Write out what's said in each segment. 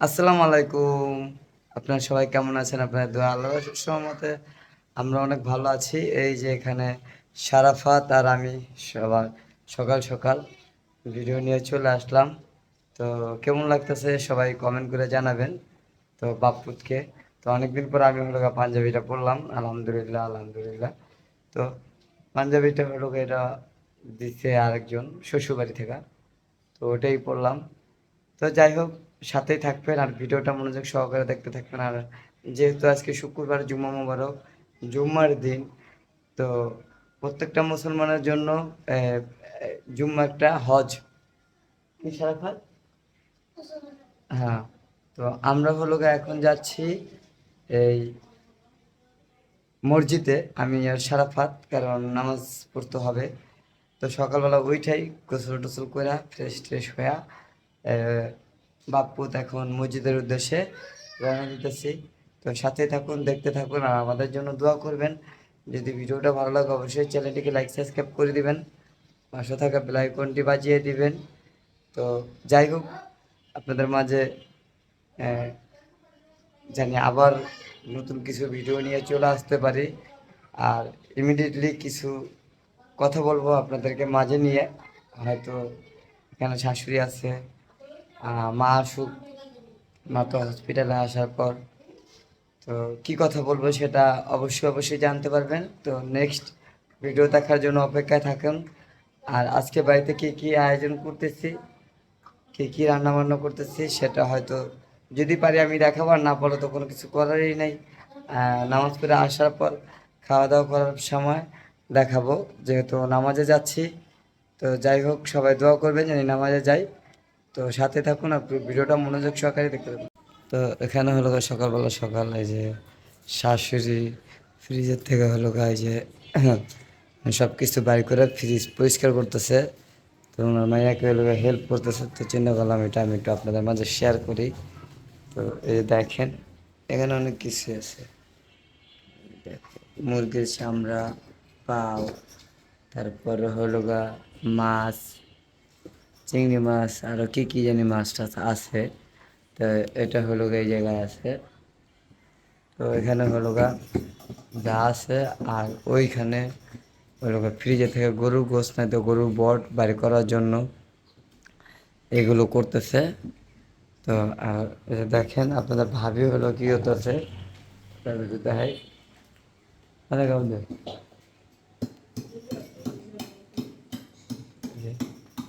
আসসালামু আলাইকুম। আপনারা সবাই কেমন আছেন? আপনার দোয়া আল্লাহর সহমতে আমরা অনেক ভালো আছি। এই যে এখানে সারাফাত আর আমি সবার সকাল সকাল ভিডিও নিয়ে চলে আসলাম। তো কেমন লাগতেছে সবাই কমেন্ট করে জানাবেন। তো বাপুতকে তো অনেকদিন পর আমি হলো পাঞ্জাবিটা পরলাম আলহামদুলিল্লাহ আলহামদুলিল্লাহ। তো পাঞ্জাবিটা হলো এটা দিচ্ছে আরেকজন, শ্বশুরবাড়ি থেকে। তো ওটাই পড়লাম। তো যাই হোক সাথেই থাকবেন আর ভিডিওটা মনোযোগ সহকারে দেখতে থাকবেন। আর যেহেতু আজকে শুক্রবার, জুম্মা মোবারক, জুম্মার দিন, তো প্রত্যেকটা মুসলমানের জন্য জুম্মা একটা হজ। কি সারাফাত? হ্যাঁ তো আমরা হলো এখন যাচ্ছি এই মসজিদে, আমি আর সারাফাত, কারণ নামাজ পড়তে হবে। তো সকালবেলা ওইটাই গোসল টোসল করে ফ্রেশ ট্রেশ হয়ে বাপ্পুত এখন মসজিদের উদ্দেশ্যে রওনা দিতেছি। তো সাথে থাকুন, দেখতে থাকুন আর আমাদের জন্য দোয়া করবেন। যদি ভিডিওটা ভালো লাগে অবশ্যই চ্যানেলটিকে লাইক সাবস্ক্রাইব করে দিবেন। পাশে থাকা বেল আইকনটি বাজিয়ে দিবেন। তো যাই হোক, আপনাদের মাঝে জানি আবার নতুন কিছু ভিডিও নিয়ে চলে আসতে পারি। আর ইমিডিয়েটলি কিছু কথা বলব আপনাদেরকে মাঝে নিয়ে। হয়তো এখানে শাশুড়ি আছে মা আসুক, মা তো হসপিটালে আসার পর। তো কি কথা বলব সেটা অবশ্যই অবশ্যই জানতে পারবেন। তো নেক্সট ভিডিও দেখার জন্য অপেক্ষায় থাকুন। আর আজকে বাড়িতে কী কী আয়োজন করতেছি, কি কি রান্না বান্না করতেছি সেটা হয়তো যদি পারি আমি দেখাবো, আর না পারলে তো কোনো কিছু করারই নেই। নামাজ পড়ে আসার পর খাওয়া দাওয়া করার সময় দেখাবো। যেহেতু নামাজে যাচ্ছি, তো যাই হোক, সবাই দোয়া করবেন, জানি নামাজে যাই। তো সাথে থাকুন আর পুরো ভিডিওটা মনোযোগ সহকারে দেখতে থাকুন। তো এখানে হলো সকালবেলা সকাল, এই যে শাশুড়ি ফ্রিজের থেকে হলো এই যে সব কিছু বাইর করে ফ্রিজ পরিষ্কার করতেছে। তো ওনার মাইয়াকে হলো হেল্প করতেছে। তো চিন্তা করলাম, এটা আমি একটু আপনাদের মাঝে শেয়ার করি। তো এই দেখেন, এখানে অনেক কিছু আছে। মুরগির চামড়া, পাও, তারপর হলো গা মাছ চিংড়ি মাছ আরও কী কী জানি মাছ টাছ আছে। তো এটা হলো এই জায়গায় আছে। তো এখানে হলো গা যা আছে আর ওইখানে হলো ফ্রিজে থেকে গরুর গোস নাই তো গরুর বট বাড়ি করার জন্য এগুলো করতেছে। তো আর দেখেন আপনাদের ভাবি হলো কি হতেছে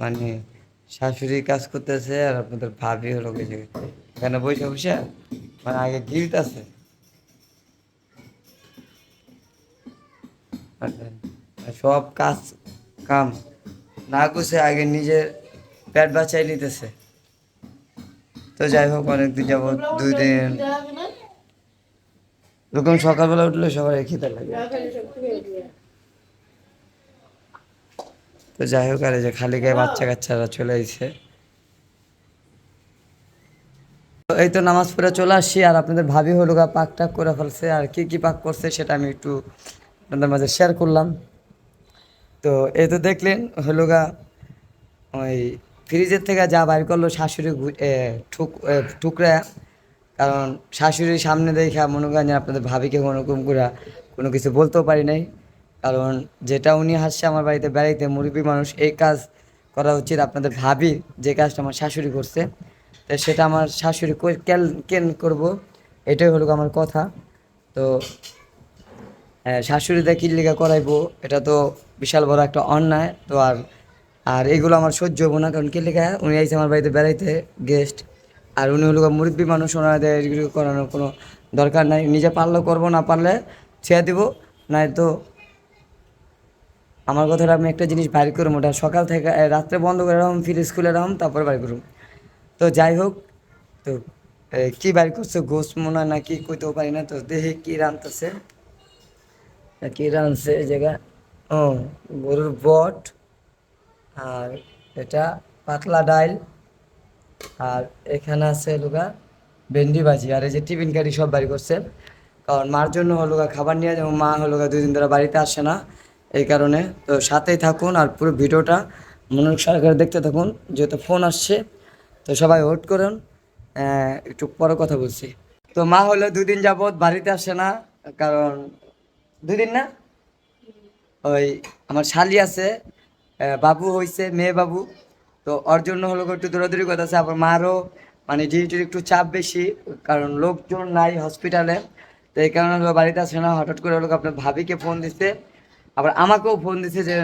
মানে শাশুড়ি কাজ করতেছে আর আপনাদের ভাবি হলো এখানে বসে বসে মানে আগে গিল্ট আছে। সব কাজ কাম না গুছে আগে নিজের পেট বাঁচাই নিতেছে। তো যাই হোক অনেকদিন যাব দুই দিন এরকম সকালবেলা উঠলে সবার খেতে লাগে। তো যাই হোক আর এই যে খালি গায়ে বাচ্চা কাচ্চারা চলে এসেছে তো এই তো নামাজ পড়ে চলে আসছি আর আপনাদের ভাবি হলো গা পাক টাক করে ফেলছে আর কি কি পাক করছে সেটা আমি একটু আপনাদের মাঝে শেয়ার করলাম। তো এই তো দেখলেন হলো গা ওই ফ্রিজের থেকে যা বাইর করল শাশুড়ি ঠুক টুকরা। কারণ শাশুড়ির সামনে দেখা মনে করেন আপনাদের ভাবিকে কোনো রকম করে কোনো কিছু বলতেও পারি নাই। কারণ যেটা উনি হাসছে আমার বাড়িতে বেড়াইতে মুরব্বী মানুষ এই কাজ করা উচিত আপনাদের ভাবি যে কাজটা আমার শাশুড়ি করছে। তো সেটা আমার শাশুড়ি কেন কেন করব? এটাই হলো আমার কথা। তো হ্যাঁ, শাশুড়িদের কি লিগা করাইবো? এটা তো বিশাল বড় একটা অন্যায়। তো আর আর এগুলো আমার সহ্য হব না কারণ কি লিগা? উনি আইসে আমার বাড়িতে বেড়াইতে গেস্ট আর উনি হলো মুরব্বী মানুষ ওনাদের এগুলো করানোর কোনো দরকার নাই। নিজে পারলেও করব না পারলে ছেড়ে দিব। নাই তো আমার কথাটা আমি একটা জিনিস বাইর করুম, ওটা সকাল থেকে রাত্রে বন্ধ করে রাখুন ফির স্কুলে রাখুন তারপরে বাইর করুম। তো যাই হোক, তো কী বাইর করছে গোস মনে না কি কইতেও পারি না, তো দেখি কী রানতেছে কি এই জায়গা। ও, গরুর বট, আর এটা পাতলা ডাইল, আর এখানে আছে লুগা ভেন্ডি ভাজি, আর এই যে টিফিন কারি সব বাড়ি করছে। কারণ মার জন্য হলো খাবার নিয়ে যেমন মা হলো দুই দিন ধরে বাড়িতে আসে না। এই কারণে তো সাথেই থাকুন আর পুরো ভিডিওটা মনোযোগ সহকারে দেখতে থাকুন, যেহেতু ফোন আসছে, তো সবাই ওয়েট করুন একটু পরে কথা বলছি। তো মা হলো দুদিন যাবৎ বাড়িতে আসে না, কারণ দুদিন না? ওই আমার শালি আছে বাবু হয়েছে মেয়ে বাবু। তো ওর জন্য হলো একটু দৌড়াদৌড়ি আছে আবার মারও মানে ডিউটির একটু চাপ বেশি, কারণ লোকজন নাই হসপিটালে তো এই কারণে হলো বাড়িতে আসে না, হঠাৎ করে হলো আপনার ভাবিকে ফোন দিছে। আবার আমাকেও ফোন দিছে যে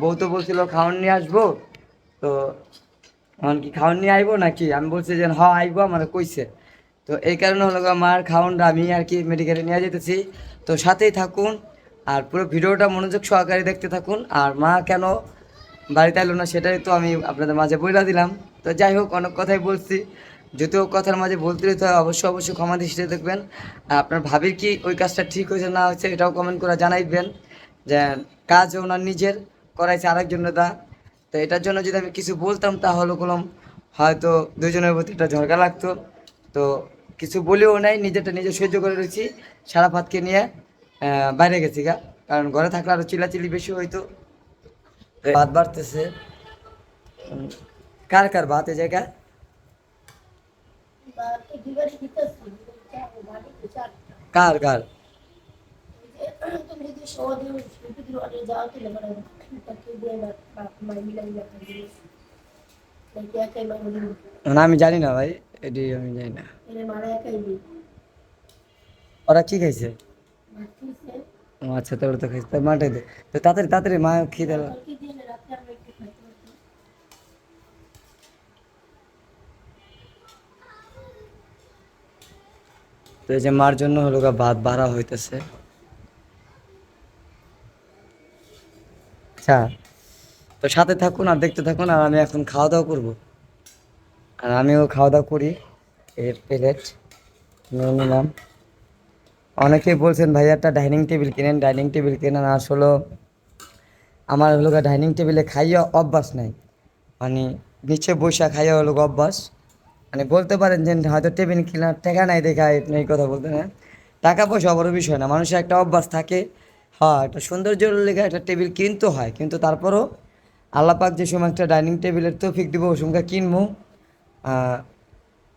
বউ তো বলছিল খাওয়ান নিয়ে আসব। তো এখন কি খাওয়ান নিয়ে আইবো নাকি? আমি বলছি যে, হ, আইবো, আমার কইছে। তো এই কারণে হলো আমার খাওয়ানটা আমি আর কি মেডিকেলে নিয়ে যেতেছি। তো সাথেই থাকুন আর পুরো ভিডিওটা মনোযোগ সহকারে দেখতে থাকুন। আর মা কেন বাড়িতে এলো না সেটাই তো আমি আপনাদের মাঝে বইলা দিলাম। তো যাই হোক, অনেক কথাই বলছি। যদিও কথার মাঝে বলতে হতে হয়, অবশ্যই অবশ্যই ক্ষমা দৃষ্টিতে দেখবেন। আর আপনার ভাবির কি ওই কাজটা ঠিক হয়েছে না হয়েছে এটাও কমেন্ট করে জানাইবেন। যে কাজ ওনার নিজের করাইছে আরেকজনের দা তো এটার জন্য যদি আমি কিছু বলতাম তাহলে কলম হয়তো দুজনের প্রতি একটা ঝরকা লাগতো। তো কিছু বলেও নাই নিজেরটা নিজে সহ্য করে রয়েছি। সারা ভাতকে নিয়ে বাইরে গেছি গা। কারণ ঘরে থাকলে আরও চিলাচিলি বেশি হইতো। ভাত বাড়তেছে। কার কার ভাত এই জায়গায়? কার কার? না, আমি জানি না ভাই, এটি আমি জানি না। ওরা কি খাইছে? আচ্ছা তো ওরা তো খাইছে। তো মাঠে দে। তাড়াতাড়ি তাড়াতাড়ি, মা খেয়ে লাগ- তো এই যে মার জন্য হলো ভাত বাড়া হইতেছে। আচ্ছা। তো সাথে থাকুন আর দেখতে থাকুন আর আমি এখন খাওয়া দাওয়া করব। আর আমিও খাওয়া দাওয়া করি। এর প্লেট নিলাম। অনেকেই বলছেন ভাই একটা ডাইনিং টেবিল কিনেন, ডাইনিং টেবিল কেনেন? আসলে আমার হলো ডাইনিং টেবিলে খাইয়া অভ্যাস নাই। মানে নিচে বসে খাইয়া হলো অভ্যাস। মানে বলতে পারেন যে হয়তো টেবিল কেনার টাকা নাই দেখা এই কথা বলতে না টাকা পয়সা বড় বিষয় না, মানুষের একটা অভ্যাস থাকে। হ্যাঁ একটা সৌন্দর্যের লেগে একটা টেবিল কিনতে হয়, কিন্তু তারপরও আল্লাপাক যে সময় একটা ডাইনিং টেবিলের তৌফিক দিব, ওই কিনবো।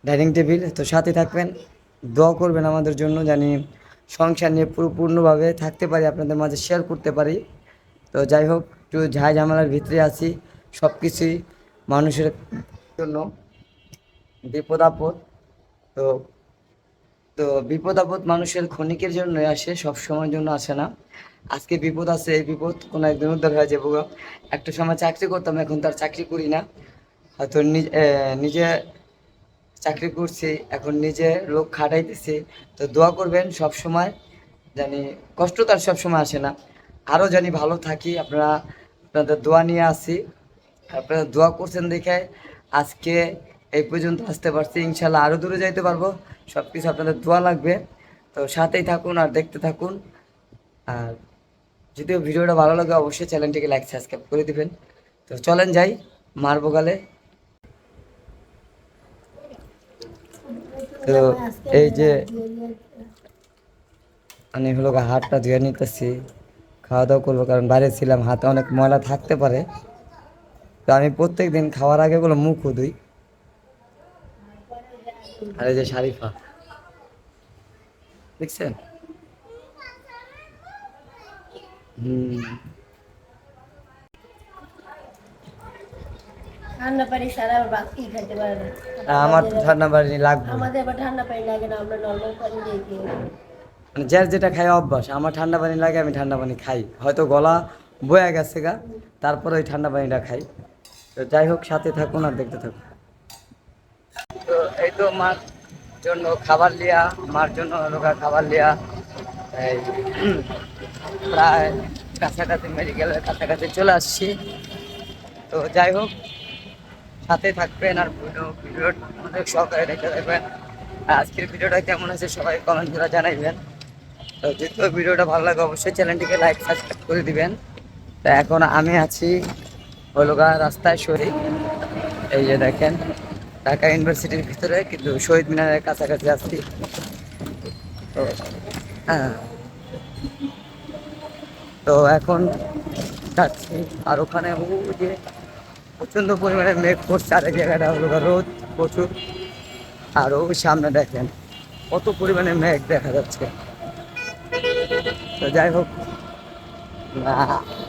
ডাইনিং টেবিল, তো সাথে থাকবেন, দোয়া করবেন আমাদের জন্য জানি সংসার নিয়ে পুরোপূর্ণভাবে থাকতে পারি, আপনাদের মাঝে শেয়ার করতে পারি। তো যাই হোক, একটু ঝাই ঝামেলার ভিতরে আছি সব কিছুই মানুষের জন্য বিপদ আপদ। তো তো বিপদ আপদ মানুষের ক্ষণিকের জন্য আসে সব সময়ের জন্য আসে না। আজকে বিপদ আছে, এই বিপদ কোনো একদিন উদ্ধার হয়ে যাব। একটা সময় চাকরি করতাম, এখন তার চাকরি করি না। হয়তো নিজে চাকরি করছি, এখন নিজে লোক খাটাইতেছি। তো দোয়া করবেন, সব সময় জানি কষ্ট তার সব সময় আসে না। আরও জানি ভালো থাকি, আপনারা, আপনাদের দোয়া নিয়ে আসি। আপনারা দোয়া করছেন দেখে আজকে এই পর্যন্ত আসতে পারছি। ইনশাল্লাহ আরও দূরে যাইতে পারব। সব কিছু আপনাদের দোয়া লাগবে। তো সাথেই থাকুন আর দেখতে থাকুন। আর যদিও ভিডিওটা ভালো লাগে, অবশ্যই চ্যানেলটিকে লাইক সাবস্ক্রাইব করে দিবেন। তো চলেন যাই, মারবো গালে। তো এই যে আমি হলো হাতটা ধুয়ে নিতেছি, খাওয়া দাওয়া করব, কারণ বাইরে ছিলাম, হাতে অনেক ময়লা থাকতে পারে। তো আমি প্রত্যেক দিন খাওয়ার আগে বলে মুখও ধুই। আর এই যে শারিফা দেখছেন? ঠান্ডা পানি সারা বাকি খাইতে পারে? আমার তো ঠান্ডা পানি লাগবে। আমাদের আবার ঠান্ডা পানি লাগে না আমরা নর্মাল পানি দিয়ে খেয়ে মানে যার যেটা খাই অভ্যাস আমার ঠান্ডা পানি লাগে আমি ঠান্ডা পানি খাই। হয়তো গলা বয়ে গেছে গা তারপরে ওই ঠান্ডা পানিটা খাই। তো যাই হোক সাথে থাকুন আর দেখতে থাকুন। তো এই তো মার জন্য খাবার লিয়া মার জন্য লোকা খাবার লিয়া প্রায় কাছাকাছি মেডিকেলের কাছাকাছি চলে আসছি। তো যাই হোক, সাথে থাকবেন আর ভিডিও ভিডিও অনেক সহকারে দেখতে থাকবেন। আজকের ভিডিওটা কেমন আছে সবাই কমেন্ট করে জানাইবেন। তো যেহেতু ভিডিওটা ভালো লাগে অবশ্যই চ্যানেলটিকে লাইক সাবস্ক্রাইব করে দিবেন। তো এখন আমি আছি হলুগা রাস্তায় শরীর এই যে দেখেন, ঢাকা ইউনিভার্সিটির ভিতরে, কিন্তু শহীদ মিনারের কাছাকাছি আসছি তো হ্যাঁ। তো এখন যাচ্ছি। আর ওখানে যে প্রচণ্ড পরিমাণে মেঘ পড়ছে আর এই জায়গাটা হলো রোদ প্রচুর। আর ওই সামনে দেখেন কত পরিমাণে মেঘ দেখা যাচ্ছে। তো যাই হোক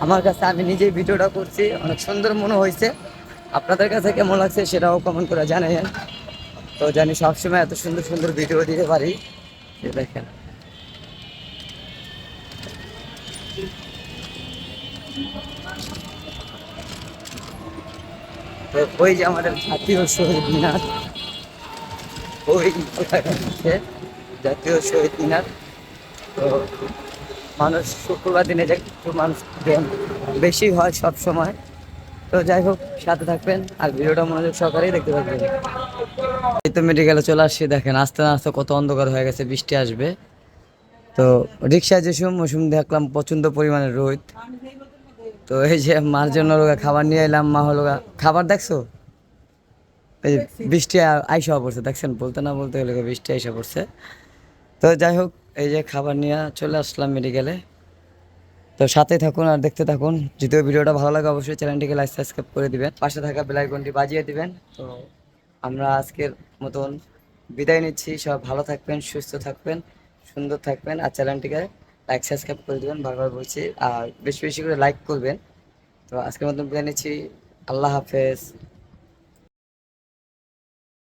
আমার কাছে আমি নিজেই ভিডিওটা করছি। অনেক সুন্দর মনে হয়েছে। আপনাদের কাছে কেমন লাগছে সেটাও কমেন্ট করে জানাইন তো জানি সবসময় এত সুন্দর সুন্দর ভিডিও দিতে পারি। দেখেন। তো ওই যে আমাদের জাতীয় শহীদ মিনার, ওই জাতীয় শহীদ মিনার। তো মানুষ শুক্রবার দিনে যে একটু মানুষ বেশি হয় সব সময়। তো যাই হোক, সাথে থাকবেন আর ভিডিওটা মনোযোগ সহকারেই দেখতে থাকবেন। এই তো মেডিকেলে চলে আসছি, দেখেন আস্তে আস্তে কত অন্ধকার হয়ে গেছে, বৃষ্টি আসবে। তো রিক্সায় যে সময় মৌসুম দেখলাম প্রচণ্ড পরিমাণে রোদ। তো এই যে মার জন্য লোকা খাবার নিয়ে এলাম মা হলো খাবার দেখছ? এই যে বৃষ্টি আইসা পড়ছে দেখছেন? বলতে না বলতে গেলে বৃষ্টি আইসা পড়ছে। তো যাই হোক এই যে খাবার নিয়ে চলে আসলাম মেডিকেলে তো সাথে থাকুন আর দেখতে থাকুন। যদি ভিডিওটা ভালো লাগে অবশ্যই চ্যানেলটিকে লাইক সাবস্ক্রাইব করে দিবেন। পাশে থাকা বেল আইকনটি বাজিয়ে দিবেন। তো আমরা আজকের মতন বিদায় নিচ্ছি। সব ভালো থাকবেন সুস্থ থাকবেন সুন্দর থাকবেন। আর চ্যানেলটিকে লাইক সাবস্ক্রাইব করে দেবেন, বারবার বলছি। আর বেশি বেশি করে লাইক করবেন। তো আজকের মতন বিদায় নিচ্ছি। আল্লাহ হাফেজ।